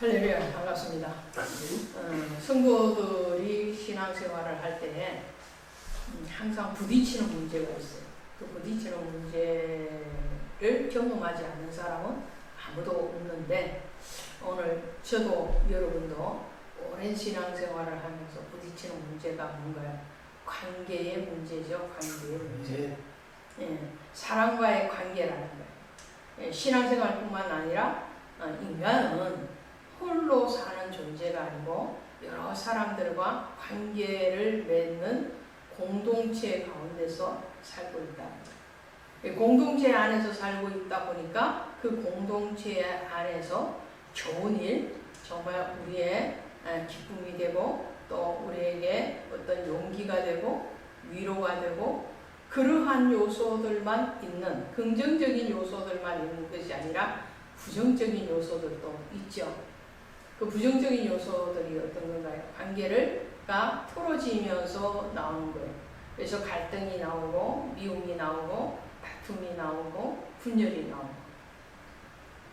할렐루야 반갑습니다. 어, 성도들이 신앙생활을 할 때 항상 부딪히는 문제가 있어요. 그 부딪히는 문제를 경험하지 않는 사람은 아무도 없는데 오늘 저도 여러분도 오랜 신앙생활을 하면서 부딪히는 문제가 뭔가요? 관계의 문제죠. 관계의 문제. 예, 사람과의 관계라는 거예요. 예, 신앙생활뿐만 아니라 어, 인간은 홀로 사는 존재가 아니고 여러 사람들과 관계를 맺는 공동체 가운데서 살고 있다. 예, 공동체 안에서 살고 있다 보니까 그 공동체 안에서 좋은 일, 정말 우리의 아, 기쁨이 되고 또 우리에게 어떤 용기가 되고 위로가 되고 그러한 요소들만 있는 긍정적인 요소들만 있는 것이 아니라 부정적인 요소들도 있죠. 그 부정적인 요소들이 어떤 건가요? 관계를가 틀어지면서 나오는 거예요. 그래서 갈등이 나오고 미움이 나오고 다툼이 나오고 분열이 나오고.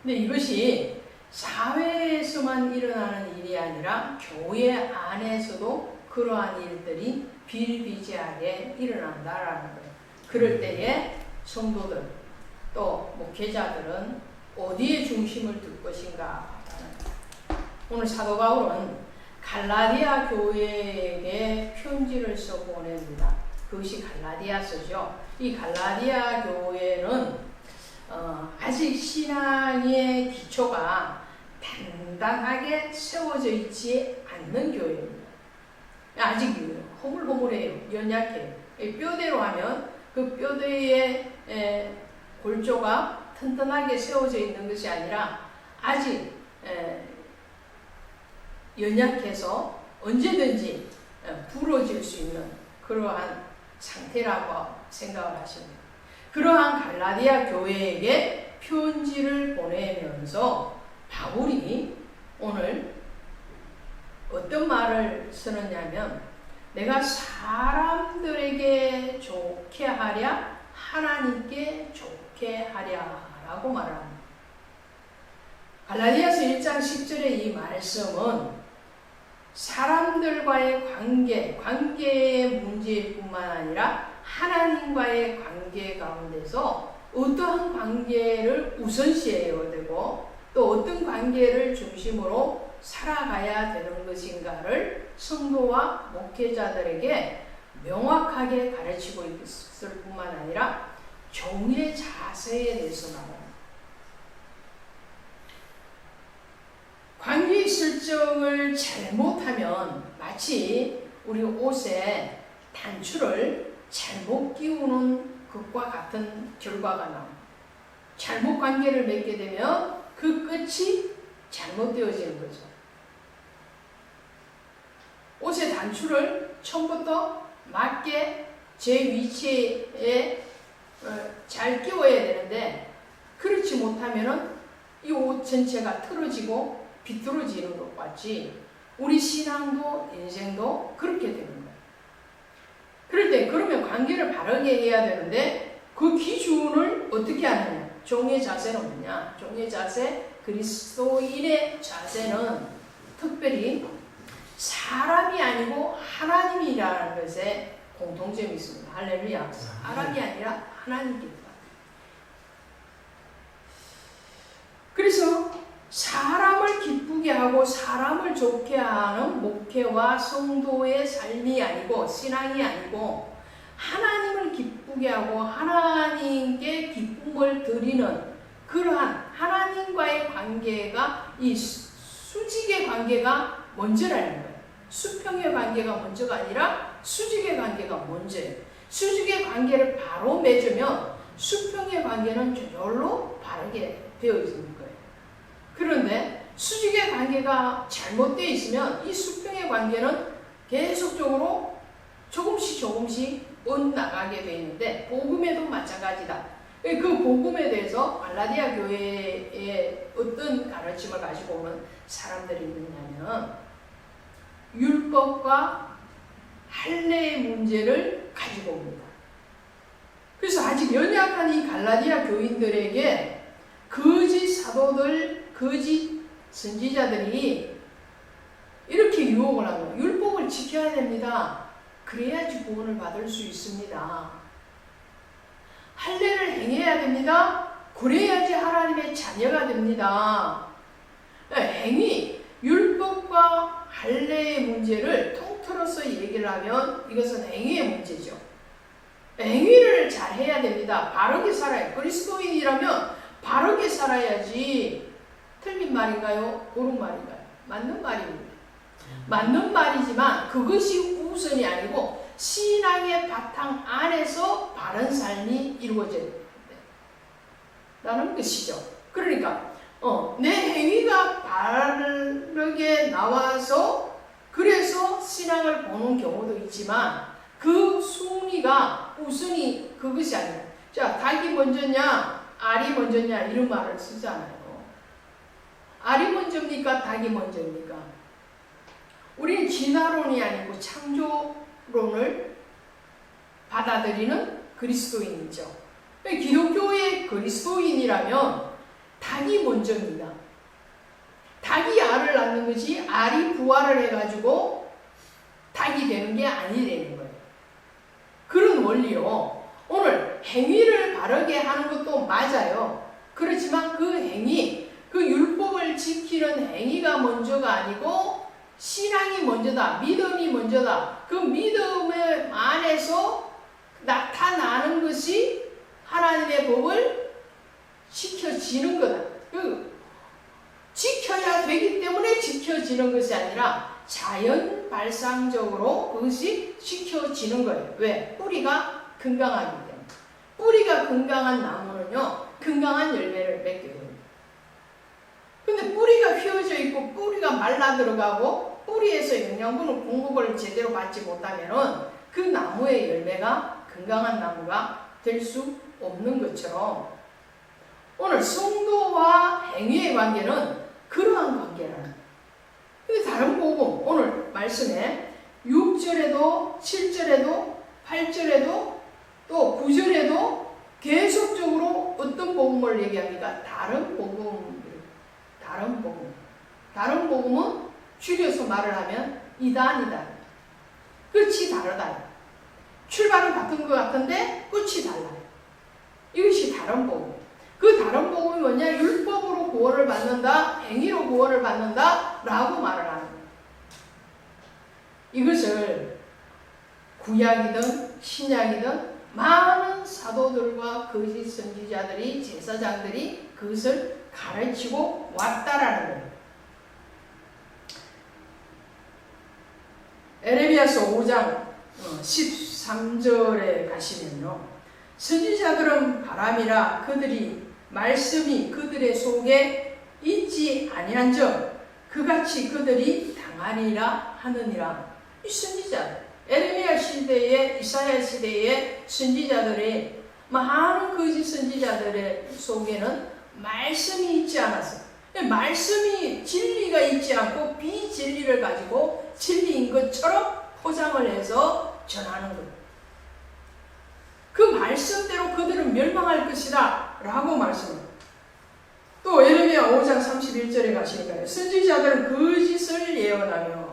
근데 이것이 사회에서만 일어나는 일이 아니라 교회 안에서도 그러한 일들이 비일비재하게 일어난다라는 거예요. 그럴 때에 성도들 또 목회자들은 어디에 중심을 둘 것인가 오늘 사도 바울은 갈라디아 교회에게 편지를 써 보냅니다. 그것이 갈라디아서죠. 이 갈라디아 교회는 어, 아직 신앙의 기초가 단단하게 세워져 있지 않는 교회입니다. 아직 허물허물해요. 연약해요. 뼈대로 하면 그 뼈대의 골조가 튼튼하게 세워져 있는 것이 아니라 아직 연약해서 언제든지 어, 부러질 수 있는 그러한 상태라고 생각을 하십니다. 그러한 갈라디아 교회에게 편지를 보내면서 바울이 오늘 어떤 말을 쓰느냐면 내가 사람들에게 좋게 하랴 하나님께 좋게 하랴 라고 말합니다. 갈라디아서 1장 10절의 이 말씀은 사람들과의 관계, 관계의 문제일 뿐만 아니라 하나님과의 관계 가운데서 어떠한 관계를 우선시해야 되고 또 어떤 관계를 중심으로 살아가야 되는 것인가를 성도와 목회자들에게 명확하게 가르치고 있을 뿐만 아니라 종의 자세에 대해서 말합니다. 관계 설정을 잘못하면 마치 우리 옷에 단추를 잘못 끼우는 것과 같은 결과가 나옵니다. 잘못 관계를 맺게 되면 그 끝이 잘못되어지는 거죠. 옷의 단추를 처음부터 맞게 제 위치에 어, 잘 끼워야 되는데 그렇지 못하면 이 옷 전체가 틀어지고 비뚤어지는 것 같이 우리 신앙도 인생도 그렇게 되는 거예요. 그럴 때 그러면 관계를 바르게 해야 되는데 그 기준을 어떻게 하느냐? 종의 자세는 뭐냐? 종의 자세, 그리스도인의 자세는 특별히 사람이 아니고 하나님이라는 것에 공통점이 있습니다. 할렐루야. 사람이 아니라 하나님입니다. 그래서 사람을 하고 사람을 좋게 하는 목회와 성도의 삶이 아니고 신앙이 아니고 하나님을 기쁘게 하고 하나님께 기쁨을 드리는 그러한 하나님과의 관계가 이 수직의 관계가 먼저라는 거예요. 수평의 관계가 먼저가 아니라 수직의 관계가 먼저예요. 수직의 관계를 바로 맺으면 수평의 관계는 저절로 바르게 되어 있습니다. 그런데 수직의 관계가 잘못되어 있으면 이 수평의 관계는 계속적으로 조금씩 조금씩 엇나가게 되어 있는데 복음에도 마찬가지다. 그 복음에 대해서 알라디아 교회에 어떤 가르침을 가지고 오는 사람들이 있느냐면 율법과 할례의 문제를 가지고 옵니다. 그래서 아직 연약한 이 갈라디아 교인들에게 거짓 사도들 거짓 선지자들이 이렇게 유혹을 하고 율법을 지켜야 됩니다. 그래야지 구원을 받을 수 있습니다. 할례를 행해야 됩니다. 그래야지 하나님의 자녀가 됩니다. 네, 행위, 율법과 할례의 문제를 통틀어서 얘기를 하면 이것은 행위의 문제죠. 행위를 잘 해야 됩니다. 바르게 살아야 그리스도인이라면 바르게 살아야지 틀린 말인가요? 옳은 말인가요? 맞는 말입니다. 맞는 말이지만 그것이 우선이 아니고 신앙의 바탕 안에서 바른 삶이 이루어져야 된다는 것이죠. 그러니까 어, 내 행위가 바르게 나와서 그래서 신앙을 보는 경우도 있지만 그 순위가 우선이 그것이 아니에요. 자, 닭이 먼저냐, 알이 먼저냐 이런 말을 쓰잖아요. 알이 먼저입니까? 닭이 먼저입니까? 우리는 진화론이 아니고 창조론을 받아들이는 그리스도인이죠. 기독교의 그리스도인이라면 닭이 먼저입니다. 닭이 알을 낳는 것이 알이 부활을 해가지고 닭이 되는 게 아니 되는 거예요. 그런 원리요. 오늘 행위를 바르게 하는 것도 맞아요. 그렇지만 그 행위, 그 율법을 지키는 행위가 먼저가 아니고 신앙이 먼저다. 믿음이 먼저다. 그 믿음 안에서 나타나는 것이 하나님의 법을 지켜지는 거다. 그 지켜야 되기 때문에 지켜지는 것이 아니라 자연 발상적으로 그것이 지켜지는 거예요. 왜? 뿌리가 건강하기 때문에. 뿌리가 건강한 나무는요, 건강한 열매를 맺게 됩니다. 근데 뿌리가 휘어져 있고 뿌리가 말라 들어가고 뿌리에서 영양분을 공급을 제대로 받지 못하면은 그 나무의 열매가 건강한 나무가 될 수 없는 것처럼 오늘 성도와 행위의 관계는 그러한 관계라는 근데 다른 복음 오늘 말씀에 6절에도 7절에도 8절에도 또 9절에도 계속적으로 어떤 복음을 얘기합니까? 다른 복음 다른 복음. 다른 복음은 줄여서 말을 하면 이단이다. 끝이 다르다. 출발은 같은 것 같은데 끝이 달라요 이것이 다른 복음. 그 다른 복음이 뭐냐? 율법으로 구원을 받는다, 행위로 구원을 받는다, 라고 말을 하는 거예요. 이것을 구약이든 신약이든 많은 사도들과 거짓 선지자들이, 제사장들이 그것을 가르치고 왔다라는 거예요. 에레미야서 5장 13절에 가시면요. 선지자들은 바람이라 그들이 말씀이 그들의 속에 있지 아니한즉 그같이 그들이 당하리라 하느니라. 이 선지자 에르미야 시대에 이사야 시대의 선지자들의 많은 거짓 선지자들의 속에는 말씀이 있지 않았어. 말씀이 진리가 있지 않고 비진리를 가지고 진리인 것처럼 포장을 해서 전하는 거예요. 그 말씀대로 그들은 멸망할 것이다 라고 말씀을 또 예레미야 5장 31절에 가시니까요. 선지자들은 거짓을 예언하며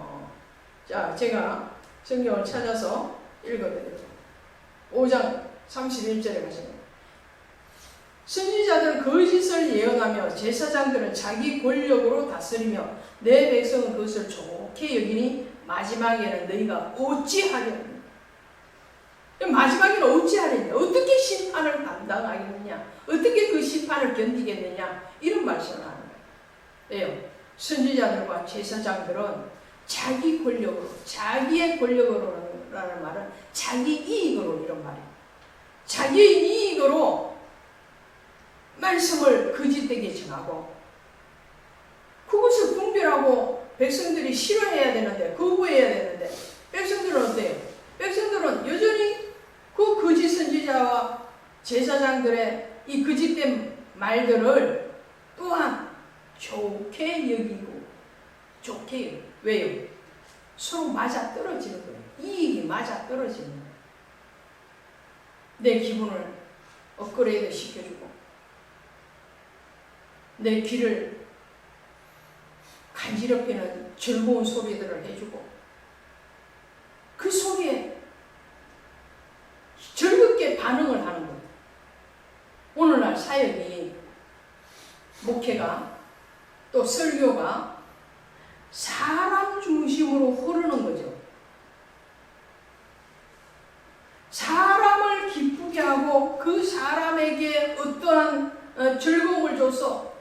자 제가 성경을 찾아서 읽어드릴게요. 5장 31절에 가시니까 선지자들은 거짓을 예언하며 제사장들은 자기 권력으로 다스리며 내 백성은 그것을 좋게 여기니 마지막에는 너희가 어찌하려느냐 마지막에는 어찌하느냐? 어떻게 심판을 감당하겠느냐? 어떻게 그 심판을 견디겠느냐? 이런 말씀을 하는 거예요. 선지자들과 제사장들은 자기 권력으로, 자기의 권력으로라는 말은 자기 이익으로 이런 말이에요. 자기 이익으로 말씀을 거짓되게 전하고 그것을 분별하고 백성들이 싫어해야 되는데 거부해야 되는데 백성들은 어때요? 백성들은 여전히 그 거짓 선지자와 제사장들의 이 거짓된 말들을 또한 좋게 여기고 좋게 여기고. 왜요? 서로 맞아 떨어지는 거예요. 이익이 맞아 떨어지는 거예요. 내 기분을 업그레이드 시켜주고 내 귀를 간지럽히는 즐거운 소리들을 해주고 그 소리에 즐겁게 반응을 하는 거예요. 오늘날 사역이 목회가 또 설교가 사람 중심으로 흐르는 거죠. 사람을 기쁘게 하고 그 사람에게 어떠한 어, 즐거움을 줘서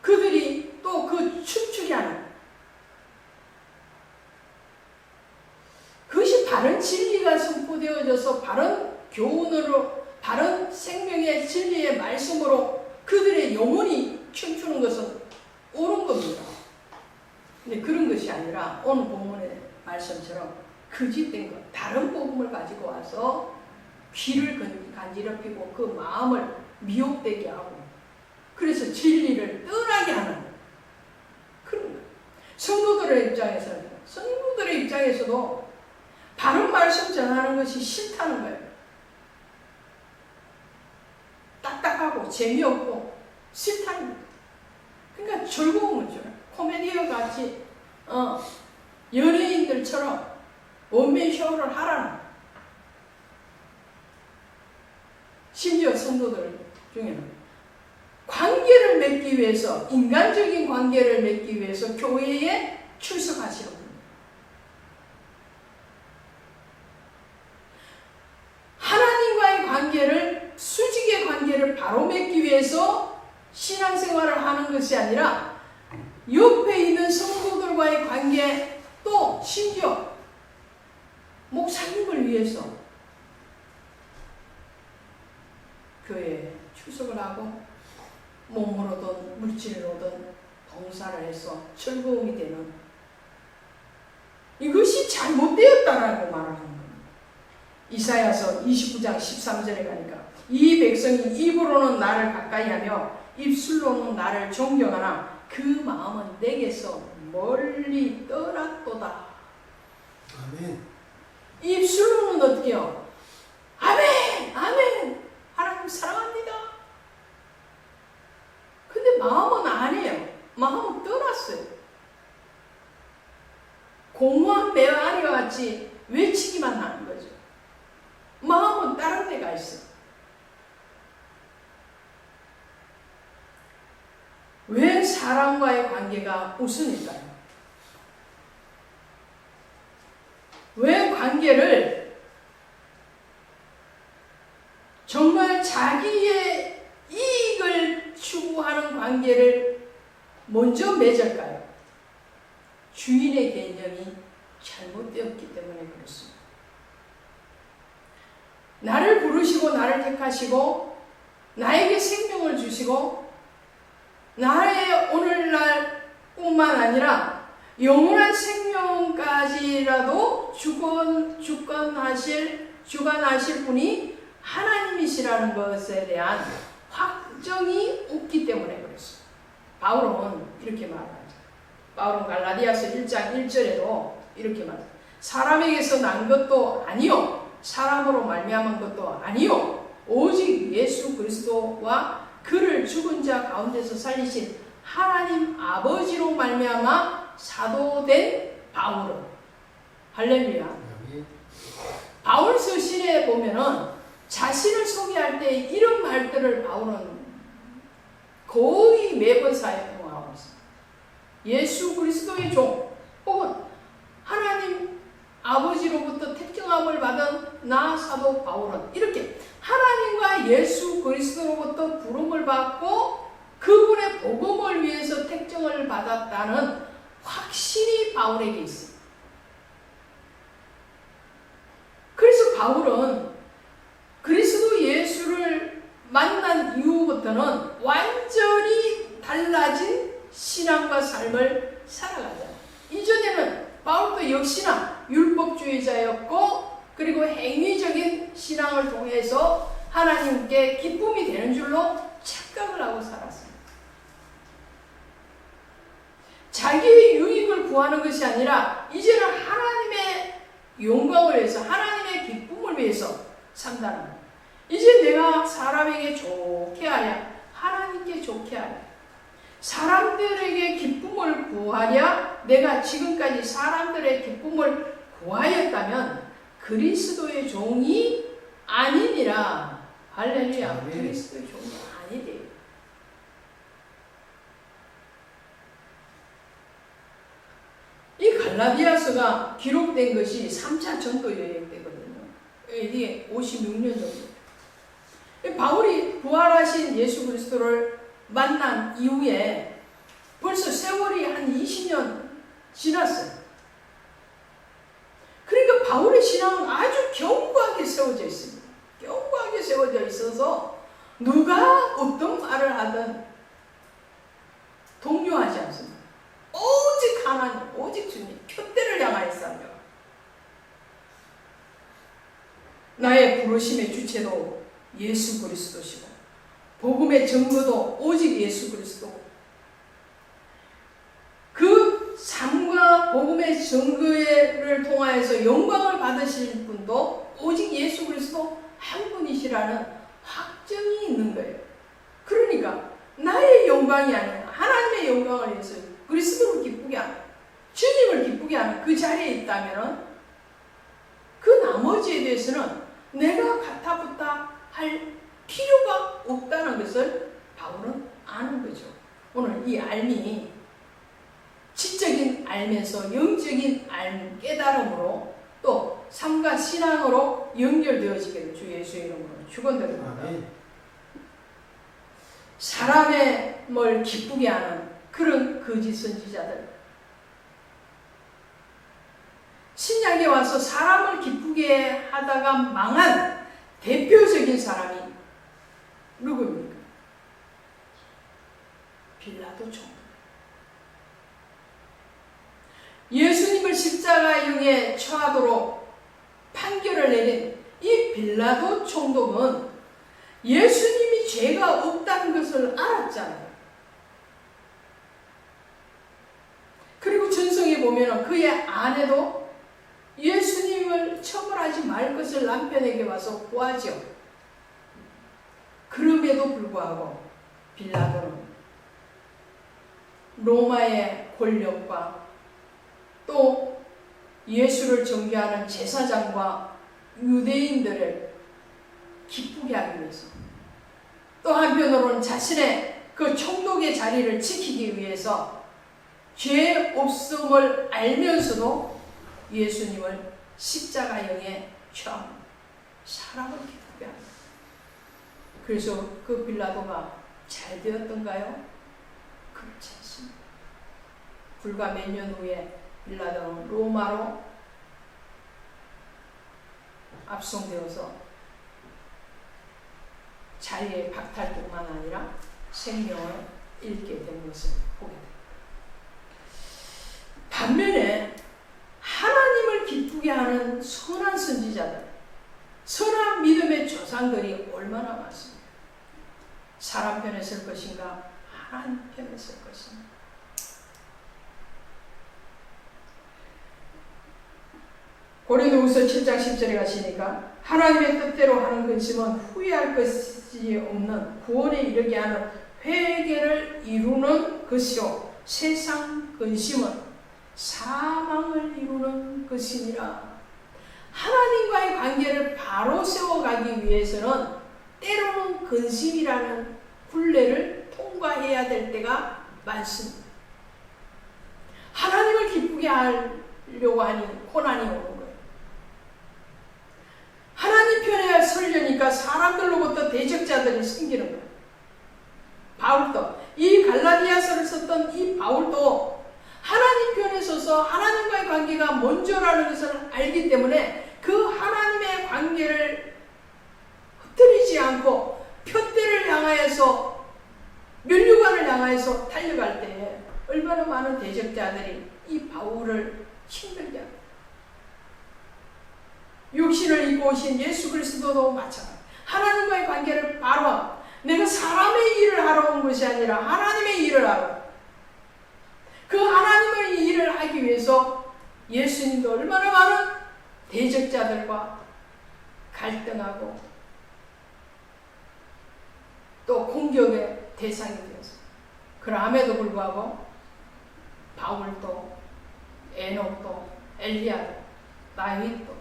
그들이 또 그 춤추게 하는 그것이 바른 진리가 선포되어져서 바른 교훈으로 바른 생명의 진리의 말씀으로 그들의 영혼이 춤추는 것은 옳은 겁니다. 근데 그런 것이 아니라 오늘 본문의 말씀처럼 거짓된 것, 다른 복음을 가지고 와서 귀를 건- 간지럽히고 그 마음을 미혹되게 하고 그래서 진리를 떠나게 하는 그런 거예요. 성도들의 입장에서는 성도들의 입장에서도 바른 말씀 전하는 것이 싫다는 거예요. 딱딱하고 재미없고 싫다는 거예요. 그러니까 즐거움을 줘요. 코미디어 같이 어, 연예인들처럼 원맨 쇼를 하라는 심지어 성도들 중에는 관계를 맺기 위해서 인간적인 관계를 맺기 위해서 교회에 출석하시는 분들 하나님과의 관계를 수직의 관계를 바로 맺기 위해서 신앙생활을 하는 것이 아니라 옆에 있는 성도들과의 관계 또 심지어 목사님을 위해서 교회에 출석을 하고 몸으로든 물질로든 봉사를 해서 즐거움이 되는 이것이 잘못되었다라고 말하는 겁니다. 이사야서 29장 13절에 가니까 이 백성이 입으로는 나를 가까이하며 입술로는 나를 존경하나 그 마음은 내게서 멀리 떠났도다. 아멘. 입술로는 어떻게요? 아멘! 아멘! 하나님 사랑합니다. 근데 마음은 아니에요. 마음은 떠났어요. 공허한 메아리와 같이 외치기만 하는 거죠. 마음은 다른 데가 있어요. 왜 사람과의 관계가 우선일까요? 왜 관계를 정말 자기의 이익을 추구하는 관계를 먼저 맺을까요? 주인의 개념이 잘못되었기 때문에 그렇습니다. 나를 부르시고 나를 택하시고 나에게 생명을 주시고 나의 오늘날 뿐만 아니라 영원한 생명까지라도 주권, 주권하실, 주관하실 분이 하나님이시라는 것에 대한 확정이 없기 때문에 그렇습니다. 바울은 이렇게 말하죠. 바울은 갈라디아서 1장 1절에도 이렇게 말합니다. 사람에게서 난 것도 아니요. 사람으로 말미암은 것도 아니요. 오직 예수 그리스도와 그를 죽은 자 가운데서 살리신 하나님 아버지로 말미암아 사도된 바울은 할렐루야. 바울 서신에 보면은 자신을 소개할 때 이런 말들을 바울은 거의 매번 사용하고 있습니다. 예수 그리스도의 종 혹은 하나님 아버지로부터 택정함을 받은 나 사도 바울은 이렇게 하나님과 예수 그리스도로부터 부름을 받고 그분의 복음을 위해서 택정을 받았다는 확신이 바울에게 있습니다. 그래서 바울은 그리스도 예수를 만난 이후부터는 완전히 달라진 신앙과 삶을 살아가잖아요. 이전에는 바울도 역시나 율법주의자였고 그리고 행위적인 신앙을 통해서 하나님께 기쁨이 되는 줄로 착각을 하고 살았습니다. 자기의 유익을 구하는 것이 아니라 이제는 하나님의 영광을 위해서 하나님의 기쁨을 위해서 산다는 거예요. 이제 내가 사람에게 좋게 하랴 하나님께 좋게 하랴 사람들에게 기쁨을 구하랴 내가 지금까지 사람들의 기쁨을 구하였다면 그리스도의 종이 아니니라. 할렐루야. 아멘. 그리스도의 종이 아니래. 이 갈라디아서가 기록된 것이 3차 전도 여행 때거든요. 이게 56년 정도. 바울이 부활하신 예수 그리스도를 만난 이후에 벌써 세월이 한 20년 지났어요. 바울의 신앙은 아주 견고하게 세워져 있습니다. 견고하게 세워져 있어서 누가 어떤 말을 하든 동요하지 않습니다. 오직 하나님, 오직 주님, 표대를 향하여 살려. 나의 부르심의 주체도 예수 그리스도시고, 복음의 증거도 오직 예수 그리스도. 그 삶과 복음의 증거를 통하여서 영광을 받으실 분도 오직 예수 그리스도 한 분이시라는 확정이 있는 거예요. 그러니까 나의 영광이 아니라 하나님의 영광을 위해서 그리스도를 기쁘게 하는 주님을 기쁘게 하는 그 자리에 있다면 그 나머지에 대해서는 내가 가타부타 할 필요가 없다는 것을 바울은 아는 거죠. 오늘 이 알미 지적인 알면서 영적인 알 깨달음으로 또 삶과 신앙으로 연결되어지게 주 예수의 이름으로 축원드립니다. 사람의 뭘 기쁘게 하는 그런 거짓 선지자들. 신약에 와서 사람을 기쁘게 하다가 망한 대표적인 사람이 누구입니까? 빌라도 총. 예수님을 십자가형에 처하도록 판결을 내린 이 빌라도 총독은 예수님이 죄가 없다는 것을 알았잖아요. 그리고 전성에 보면 그의 아내도 예수님을 처벌하지 말 것을 남편에게 와서 구하죠. 그럼에도 불구하고 빌라도는 로마의 권력과 또 예수를 전개하는 제사장과 유대인들을 기쁘게 하기 위해서 또 한편으로는 자신의 그 총독의 자리를 지키기 위해서 죄 없음을 알면서도 예수님을 십자가형에 처한 사람을 기쁘게 합니다. 그래서 그 빌라도가 잘 되었던가요? 그렇지 않습니다. 불과 몇 년 후에 빌라도는 로마로 압송되어서 자리의 박탈뿐만 아니라 생명을 잃게 된 것을 보게 됩니다. 반면에 하나님을 기쁘게 하는 선한 선지자들, 선한 믿음의 조상들이 얼마나 많습니까? 사람 편에 설 것인가? 하나님 편에 설 것인가? 고린도후서 7장 10절에 가시니까 하나님의 뜻대로 하는 근심은 후회할 것이 없는 구원에 이르게 하는 회개를 이루는 것이요 세상 근심은 사망을 이루는 것이니라. 하나님과의 관계를 바로 세워가기 위해서는 때로는 근심이라는 굴레를 통과해야 될 때가 많습니다. 하나님을 기쁘게 하려고 하니 고난이 거예요. 하나님 편에 설려니까 사람들로부터 대적자들이 생기는 거예요. 바울도 이 갈라디아서를 썼던 이 바울도 하나님 편에 서서 하나님과의 관계가 먼저라는 것을 알기 때문에 그 하나님의 관계를 흩뜨리지 않고 표대를 향하여서 면류관을 향하여서 달려갈 때에 얼마나 많은 대적자들이 이 바울을 힘들게 합니다. 육신을 입고 오신 예수 그리스도도 마찬가지. 하나님과의 관계를 바로 내가 사람의 일을 하러 온 것이 아니라 하나님의 일을 하러 그 하나님의 일을 하기 위해서 예수님도 얼마나 많은 대적자들과 갈등하고 또 공격의 대상이 되었습니다. 그럼에도 불구하고 바울도 에녹도 엘리야도 다윗도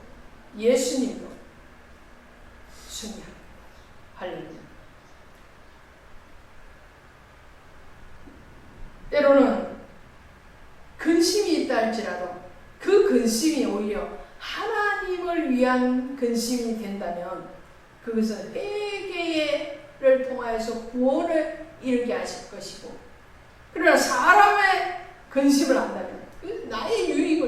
예수님도 승리합니다. 할렐루야. 때로는 근심이 있다 할지라도 그 근심이 오히려 하나님을 위한 근심이 된다면 그것은 회개를 통하여서 구원을 이루게 하실 것이고 그러나 사람의 근심을 한다면 그 나의 위해서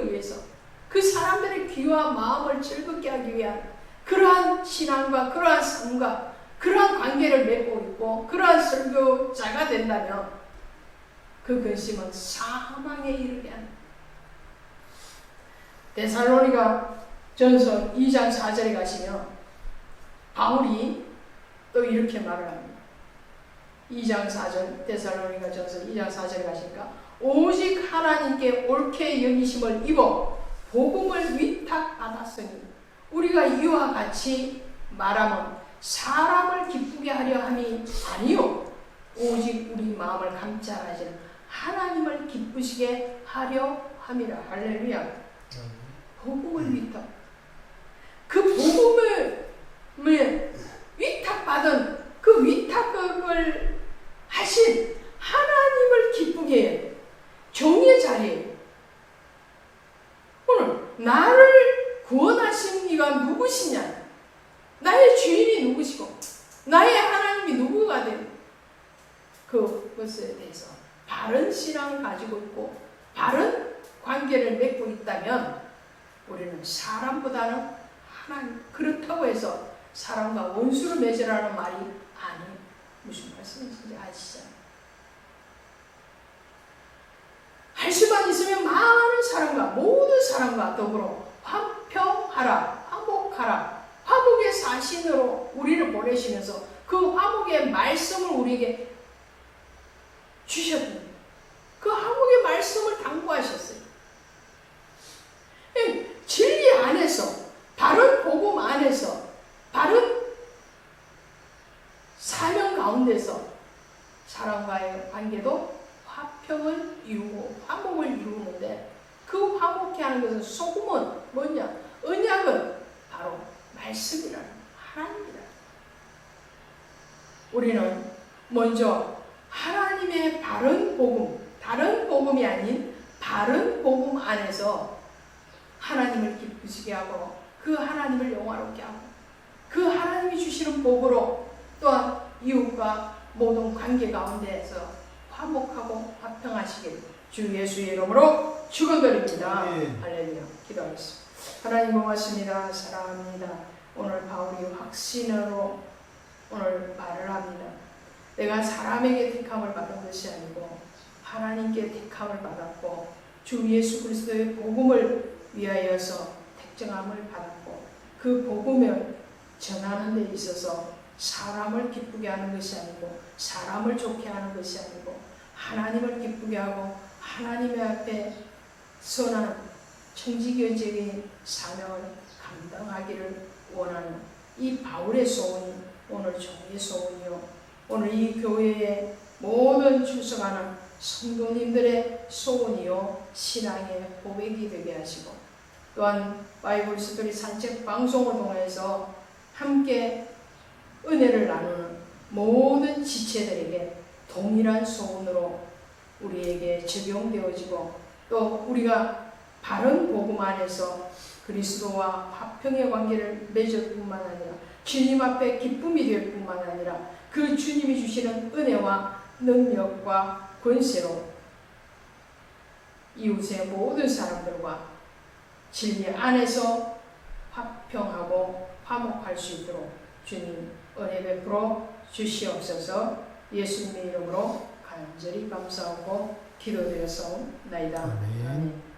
그 사람들의 귀와 마음을 즐겁게 하기 위한 그러한 신앙과 그러한 삶과 그러한 관계를 맺고 있고 그러한 설교자가 된다면 그 근심은 사망에 이르게 한다. 데살로니가 전서 2장 4절에 가시면 바울이 또 이렇게 말을 합니다. 2장 4절 데살로니가 전서 2장 4절에 가시니까 오직 하나님께 옳게 여기심을 입어 복음을 위탁받았으니 우리가 이와 같이 말하면 사람을 기쁘게 하려 함이 아니요. 오직 우리 마음을 감찰하시는 하나님을 기쁘시게 하려 함이라. 할렐루야. 복음을 위탁. 그 복음을 을 위탁받은 그 위탁을 하신 하나님을 기쁘게 해요. 종의 자리에 오늘 나를 구원하신 누구시냐? 나의 주인이 누구시고 나의 하나님이 누구가 된 그것에 대해서 바른 신앙을 가지고 있고 바른 관계를 맺고 있다면 우리는 사람보다는 하나님 그렇다고 해서 사람과 원수를 맺으라는 말이 아니 무슨 말씀인지 아시잖아요. 할 수만 있으면 많은 사람과 모든 사람과 더불어 화평하라 화목하라 화목의 사신으로 우리를 보내시면서 그 화목의 말씀을 우리에게 주셨습니다. 그 화목의 말씀을 당부하셨어요. 예, 진리 안에서 바른 복음 안에서 바른 사명 가운데서 사람과의 관계도 화평을 이루고 화목을 이루는데 그 화목케 하는 것은 소금은 뭐냐? 언약은 바로 말씀이라는 하나님이라. 우리는 먼저 하나님의 바른 복음, 다른 복음이 아닌 바른 복음 안에서 하나님을 기쁘시게 하고 그 하나님을 영화롭게 하고 그 하나님이 주시는 복으로 또한 이웃과 모든 관계 가운데에서 화목하고 화평하시길 주 예수의 이름으로 축원드립니다. 아멘. 할렐루야. 기도하겠습니다. 하나님 고맙습니다. 사랑합니다. 오늘 바울이 확신으로 오늘 말을 합니다. 내가 사람에게 택함을 받은 것이 아니고 하나님께 택함을 받았고 주 예수 그리스도의 복음을 위하여서 택정함을 받았고 그 복음을 전하는 데 있어서 사람을 기쁘게 하는 것이 아니고 사람을 좋게 하는 것이 아니고 하나님을 기쁘게 하고 하나님의 앞에 선한 청지교적인 사명을 감당하기를 원하는 이 바울의 소원이 오늘 종의 소원이요. 오늘 이 교회의 모든 출석하는 성도님들의 소원이요. 신앙의 고백이 되게 하시고 또한 바이블 스토리 산책 방송을 통해서 함께 은혜를 나누는 모든 지체들에게 동일한 소원으로 우리에게 적용되어지고 또 우리가 바른 복음 안에서 그리스도와 화평의 관계를 맺을 뿐만 아니라 주님 앞에 기쁨이 될 뿐만 아니라 그 주님이 주시는 은혜와 능력과 권세로 이웃의 모든 사람들과 진리 안에서 화평하고 화목할 수 있도록 주님 은혜 베풀어 주시옵소서. 예수님의 이름으로 간절히 감사하고 기도드렸사옵나이다. 아멘. 아멘.